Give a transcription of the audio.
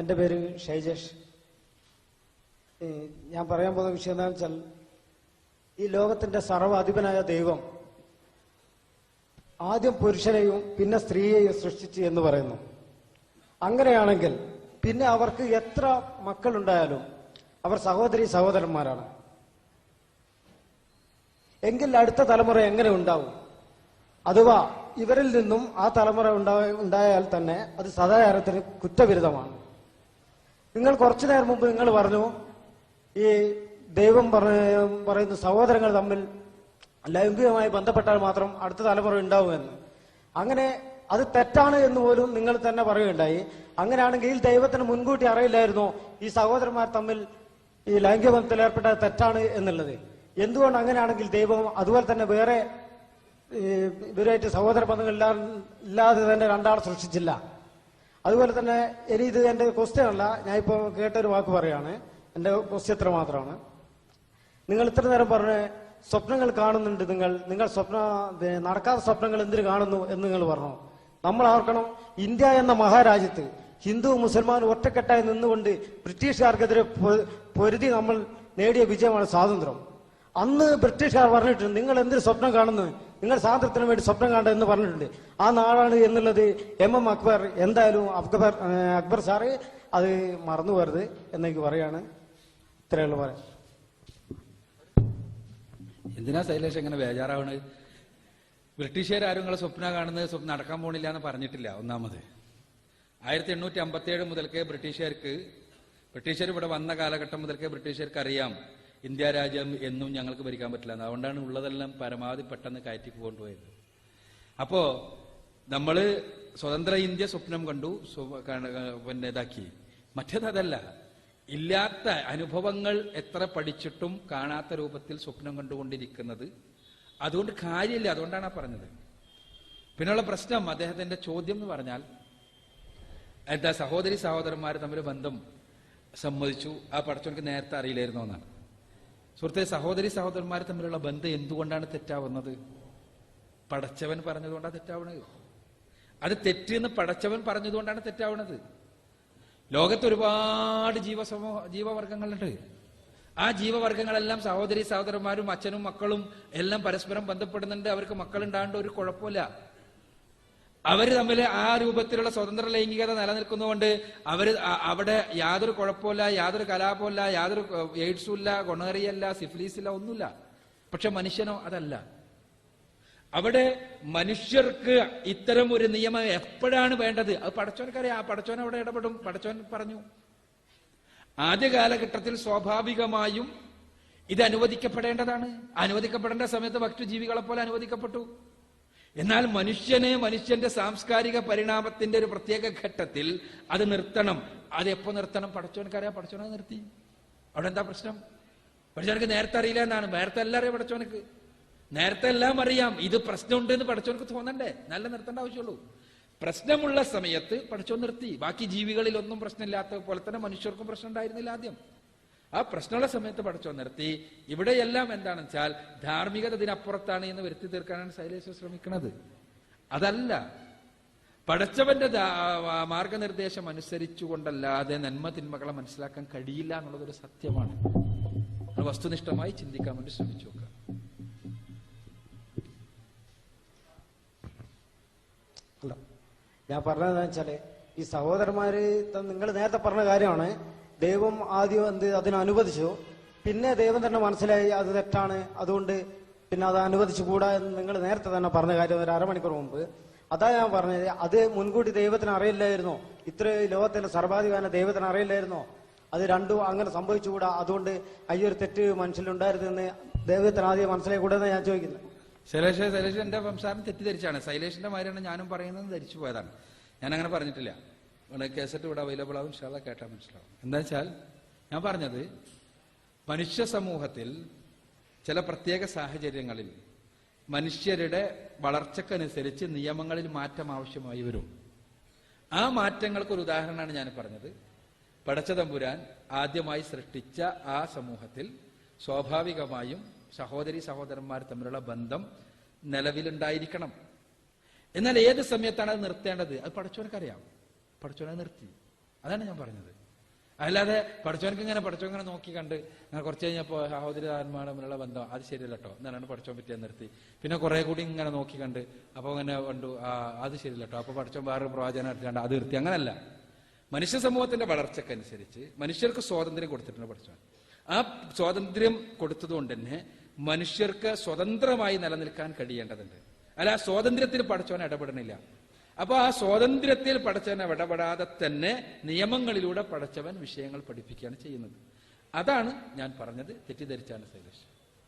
എന്റെ പേര് ഷൈജേഷ്. ഞാൻ പറയാൻ പോകുന്ന വിഷയം എന്താണെന്ന് വെച്ചാൽ ഈ ലോകത്തിന്റെ സർവാധിപനായ ദൈവം ആദ്യം പുരുഷനെയും പിന്നെ സ്ത്രീയെയും സൃഷ്ടിച്ചു എന്ന് പറയുന്നു. അങ്ങനെയാണെങ്കിൽ പിന്നെ അവർക്ക് എത്ര മക്കളുണ്ടായാലും അവർ സഹോദരി സഹോദരന്മാരാണ്. എങ്കിൽ അടുത്ത തലമുറ എങ്ങനെ ഉണ്ടാവും? അഥവാ ഇവരിൽ നിന്നും ആ തലമുറ ഉണ്ടായാൽ തന്നെ അത് സദാചാരത്തിന് കുറ്റവിരുദ്ധമാണ്. നിങ്ങൾ കുറച്ചു നേരം മുമ്പ് നിങ്ങൾ പറഞ്ഞു ഈ ദൈവം പറയുന്ന സഹോദരങ്ങൾ തമ്മിൽ ലൈംഗികമായി ബന്ധപ്പെട്ടാൽ മാത്രം അടുത്ത തലമുറ ഉണ്ടാവുമെന്ന് അങ്ങനെ അത് തെറ്റാണ് എന്ന് പോലും നിങ്ങൾ തന്നെ പറയുകയുണ്ടായി. അങ്ങനെയാണെങ്കിൽ ദൈവത്തിന് മുൻകൂട്ടി അറിയില്ലായിരുന്നോ ഈ സഹോദരന്മാർ തമ്മിൽ ഈ ലൈംഗിക ബന്ധത്തിൽ ഏർപ്പെട്ടത് തെറ്റാണ് എന്നുള്ളത്. എന്തുകൊണ്ട് അങ്ങനെയാണെങ്കിൽ ദൈവം അതുപോലെ തന്നെ വേറെ ഇവരായിട്ട് സഹോദര ബന്ധങ്ങൾ ഇല്ലാതെ തന്നെ രണ്ടാളെ സൃഷ്ടിച്ചില്ല? അതുപോലെ തന്നെ ഇനി ഇത് എന്റെ ക്വസ്റ്റ്യൻ അല്ല. ഞാൻ ഇപ്പോ കേട്ടൊരു വാക്ക് പറയാണ്. എന്റെ ക്വസ്റ്റ്യൻ ഇത്ര മാത്രമാണ്. നിങ്ങൾ ഇത്ര നേരം പറഞ്ഞ് സ്വപ്നങ്ങൾ കാണുന്നുണ്ട് നിങ്ങൾ. നിങ്ങൾ സ്വപ്ന നടക്കാത്ത സ്വപ്നങ്ങൾ എന്തിനു കാണുന്നു എന്ന് നിങ്ങൾ പറഞ്ഞു? നമ്മൾ ഓർക്കണം ഇന്ത്യ എന്ന മഹാരാജ്യത്ത് ഹിന്ദു മുസൽമാൻ ഒറ്റക്കെട്ടായി നിന്നുകൊണ്ട് ബ്രിട്ടീഷുകാർക്കെതിരെ പൊരുതി നമ്മൾ നേടിയ വിജയമാണ് സ്വാതന്ത്ര്യം. അന്ന് ബ്രിട്ടീഷുകാർ പറഞ്ഞിട്ടുണ്ട് നിങ്ങൾ എന്തൊരു സ്വപ്നം കാണുന്നു? നിങ്ങൾ സ്വാതന്ത്ര്യത്തിന് വേണ്ടി സ്വപ്നം കാണുക എന്ന് പറഞ്ഞിട്ടുണ്ട്. ആ നാടാണ് എന്നുള്ളത് എം എം അക്ബർ. എന്തായാലും അക്ബർ അക്ബർ സാറ് അത് മറന്നു പോരുത് എന്നെനിക്ക് പറയാണ്. ഇത്രയുള്ള പറയാം എന്തിനാ ശൈലേഷ് എങ്ങനെ ബേജാറാവണത് ബ്രിട്ടീഷുകാരും നിങ്ങളെ സ്വപ്ന കാണുന്നത് സ്വപ്നം നടക്കാൻ പോണില്ല എന്ന് പറഞ്ഞിട്ടില്ല. ഒന്നാമത് ആയിരത്തി എണ്ണൂറ്റി അമ്പത്തി ഏഴ് മുതൽക്കേ ബ്രിട്ടീഷുകാർക്ക് ബ്രിട്ടീഷുകാർ ഇവിടെ വന്ന കാലഘട്ടം മുതൽക്കേ ബ്രിട്ടീഷുകാർക്ക് അറിയാം ഇന്ത്യ രാജ്യം എന്നും ഞങ്ങൾക്ക് ഭരിക്കാൻ പറ്റില്ല. അതുകൊണ്ടാണ് ഉള്ളതെല്ലാം പരമാവധി പെട്ടെന്ന് കയറ്റി കൊണ്ടുപോയത്. അപ്പോ നമ്മൾ സ്വതന്ത്ര ഇന്ത്യ സ്വപ്നം കണ്ടു പിന്നെ ഇതാക്കി. മറ്റേത് അതല്ല. ഇല്ലാത്ത അനുഭവങ്ങൾ എത്ര പഠിച്ചിട്ടും കാണാത്ത രൂപത്തിൽ സ്വപ്നം കണ്ടുകൊണ്ടിരിക്കുന്നത്. അതുകൊണ്ട് കാര്യമില്ല. അതുകൊണ്ടാണ് പറഞ്ഞത്. പിന്നെയുള്ള പ്രശ്നം അദ്ദേഹത്തിന്റെ ചോദ്യം എന്ന് പറഞ്ഞാൽ എന്താ സഹോദരി സഹോദരന്മാർ തമ്മിൽ ബന്ധം സമ്മതിച്ചു. ആ പഠിച്ചവർക്ക് നേരത്തെ അറിയില്ലായിരുന്നു എന്നാണ്. സുഹൃത്തെ സഹോദരി സഹോദരന്മാർ തമ്മിലുള്ള ബന്ധം എന്തുകൊണ്ടാണ് തെറ്റാവുന്നത്? പടച്ചവൻ പറഞ്ഞതുകൊണ്ടാണ് തെറ്റാവണത്. അത് തെറ്റെന്ന് പടച്ചവൻ പറഞ്ഞതുകൊണ്ടാണ് തെറ്റാവണത്. ലോകത്ത് ഒരുപാട് ജീവസമൂഹ ജീവവർഗങ്ങളുണ്ട്. ആ ജീവവർഗങ്ങളെല്ലാം സഹോദരി സഹോദരന്മാരും അച്ഛനും മക്കളും എല്ലാം പരസ്പരം ബന്ധപ്പെടുന്നുണ്ട്. അവർക്ക് മക്കളുണ്ടാകേണ്ട ഒരു കുഴപ്പമില്ല. അവർ തമ്മിൽ ആ രൂപത്തിലുള്ള സ്വതന്ത്ര ലൈംഗികത നിലനിൽക്കുന്നതുകൊണ്ട് അവർ അവിടെ യാതൊരു കുഴപ്പമില്ല യാതൊരു കലാപമില്ല യാതൊരു എയ്ഡ്സും ഇല്ല ഗൊണറിയല്ല സിഫിലീസ് ഇല്ല ഒന്നുമില്ല. പക്ഷെ മനുഷ്യനോ അതല്ല. അവിടെ മനുഷ്യർക്ക് ഇത്തരം ഒരു നിയമം എപ്പോഴാണ് വേണ്ടത്? അത് പടച്ചോനക്കറിയാം. ആ പടച്ചോൻ അവിടെ ഇടപെടും. പടച്ചോൻ പറഞ്ഞു. ആദ്യ കാലഘട്ടത്തിൽ സ്വാഭാവികമായും ഇത് അനുവദിക്കപ്പെടേണ്ടതാണ്. അനുവദിക്കപ്പെടേണ്ട സമയത്ത് മറ്റു ജീവികളെ പോലെ അനുവദിക്കപ്പെട്ടു. എന്നാൽ മനുഷ്യനെ മനുഷ്യന്റെ സാംസ്കാരിക പരിണാമത്തിന്റെ ഒരു പ്രത്യേക ഘട്ടത്തിൽ അത് നിർത്തണം. അത് എപ്പോ നിർത്തണം? പടച്ചോനക്കറിയാം പടച്ചോനെ നിർത്തി. അവിടെ എന്താ പ്രശ്നം? പടച്ചോനക്ക് നേരത്തെ അറിയില്ല എന്നാണ്. നേരത്തെ എല്ലാം അറിയാം പടച്ചോനക്ക് നേരത്തെ എല്ലാം അറിയാം. ഇത് പ്രശ്നമുണ്ട് എന്ന് പടച്ചോനക്ക് തോന്നണ്ടേ? നല്ല നിർത്തേണ്ട ആവശ്യമുള്ളൂ. പ്രശ്നമുള്ള സമയത്ത് പടച്ചോൻ നിർത്തി. ബാക്കി ജീവികളിൽ ഒന്നും പ്രശ്നമില്ലാത്ത പോലെ തന്നെ മനുഷ്യർക്കും പ്രശ്നം ഉണ്ടായിരുന്നില്ല ആദ്യം. ആ പ്രശ്നമുള്ള സമയത്ത് പഠിച്ചോ നിർത്തി. ഇവിടെയെല്ലാം എന്താണെന്ന് വെച്ചാൽ ധാർമ്മികത ഇതിനപ്പുറത്താണ് എന്ന് വരുത്തി തീർക്കാനാണ് ശൈലേശ്വർ ശ്രമിക്കുന്നത്. അതല്ല പഠിച്ചവന്റെ മാർഗനിർദ്ദേശം അനുസരിച്ചുകൊണ്ടല്ലാതെ നന്മ തിന്മകളെ മനസ്സിലാക്കാൻ കഴിയില്ല എന്നുള്ളതൊരു സത്യമാണ്. വസ്തുനിഷ്ഠമായി ചിന്തിക്കാൻ വേണ്ടി ശ്രമിച്ചു നോക്കുക. ഞാൻ പറഞ്ഞതെന്ന് വെച്ചാൽ ഈ സഹോദരന്മാര് നിങ്ങൾ നേരത്തെ പറഞ്ഞ കാര്യമാണ് ദൈവം ആദ്യം എന്ത് അതിനെ അനുവദിച്ചു. പിന്നെ ദൈവം തന്നെ മനസ്സിലായി അത് തെറ്റാണ്. അതുകൊണ്ട് പിന്നെ അത് അനുവദിച്ചു കൂടാ എന്ന് നിങ്ങൾ നേരത്തെ തന്നെ പറഞ്ഞ കാര്യം ഒരു അരമണിക്കൂർ മുമ്പ്. അതാ ഞാൻ പറഞ്ഞത്. അത് മുൻകൂട്ടി ദൈവത്തിന് അറിയില്ലായിരുന്നോ. ഇത്ര ലോകത്തിന്റെ സർവാധികാരം ദൈവത്തിന് അറിയില്ലായിരുന്നോ. അത് രണ്ടും അങ്ങനെ സംഭവിച്ചുകൂടാ അതുകൊണ്ട് അയ്യൊരു തെറ്റ് മനസ്സിലുണ്ടായിരുന്നെന്ന് ദൈവത്തിന് ആദ്യം മനസ്സിലായി മനസ്സിലായിക്കൂടെന്ന് ഞാൻ ചോദിക്കുന്നത്. ശൈലേഷ് ശൈലേഷ് എന്റെ സംസാരം തെറ്റിദ്ധരിച്ചാണ്. ശൈലേഷിന്റെ മാതിരിയാണ് ഞാനും പറയുന്നത് ധരിച്ചു പോയതാണ്. ഞാൻ അങ്ങനെ പറഞ്ഞിട്ടില്ല. ഇവിടെ കേസറ്റ് ഇവിടെ അവൈലബിൾ ആവും ഇൻഷാല്ല കേട്ടാൽ മനസ്സിലാവും. എന്താ വെച്ചാൽ ഞാൻ പറഞ്ഞത് മനുഷ്യ സമൂഹത്തിൽ ചില പ്രത്യേക സാഹചര്യങ്ങളിൽ മനുഷ്യരുടെ വളർച്ചക്കനുസരിച്ച് നിയമങ്ങളിൽ മാറ്റം ആവശ്യമായി വരും. ആ മാറ്റങ്ങൾക്കൊരു ഉദാഹരണമാണ് ഞാൻ പറഞ്ഞത്. പടച്ചതമ്പുരാൻ ആദ്യമായി സൃഷ്ടിച്ച ആ സമൂഹത്തിൽ സ്വാഭാവികമായും സഹോദരി സഹോദരന്മാർ തമ്മിലുള്ള ബന്ധം നിലവിലുണ്ടായിരിക്കണം. എന്നാൽ ഏത് സമയത്താണ് അത് നിർത്തേണ്ടത്? അത് പടച്ചോനക്കറിയാം പടച്ചോനെ നിർത്തി. അതാണ് ഞാൻ പറഞ്ഞത്. അല്ലാതെ പഠിച്ചവനക്ക് ഇങ്ങനെ പഠിച്ചവൻ ഇങ്ങനെ നോക്കി കണ്ട് അങ്ങനെ കുറച്ച് കഴിഞ്ഞപ്പോൾ സഹോദരന്മാർ തമ്മിലുള്ള ബന്ധം അത് ശരിയല്ല കേട്ടോ എന്നാണ് പഠിച്ചോൻ പറ്റിയ നിർത്തി. പിന്നെ കുറെ കൂടി ഇങ്ങനെ നോക്കി കണ്ട് അപ്പോൾ ഇങ്ങനെ കണ്ടു ആ അത് ശരിയല്ല കേട്ടോ അപ്പോൾ പഠിച്ചോൻ വേറെ പ്രവാചനം എടുത്തിട്ടുണ്ട് അത് നിർത്തി. അങ്ങനല്ല. മനുഷ്യ സമൂഹത്തിന്റെ വളർച്ചക്കനുസരിച്ച് മനുഷ്യർക്ക് സ്വാതന്ത്ര്യം കൊടുത്തിട്ടുണ്ട് പഠിച്ചവൻ. ആ സ്വാതന്ത്ര്യം കൊടുത്തതുകൊണ്ട് തന്നെ മനുഷ്യർക്ക് സ്വതന്ത്രമായി നിലനിൽക്കാൻ കഴിയേണ്ടതുണ്ട്. അല്ല ആ സ്വാതന്ത്ര്യത്തിൽ പഠിച്ചവൻ ഇടപെടണില്ല അപ്പൊ ആ സ്വാതന്ത്ര്യത്തിൽ പഠിച്ചവനെ ഇടപെടാതെ തന്നെ നിയമങ്ങളിലൂടെ പഠിച്ചവൻ വിഷയങ്ങൾ പഠിപ്പിക്കുകയാണ് ചെയ്യുന്നത്. അതാണ് ഞാൻ പറഞ്ഞത് തെറ്റിദ്ധരിച്ചാണ് ശൈലേഷ്.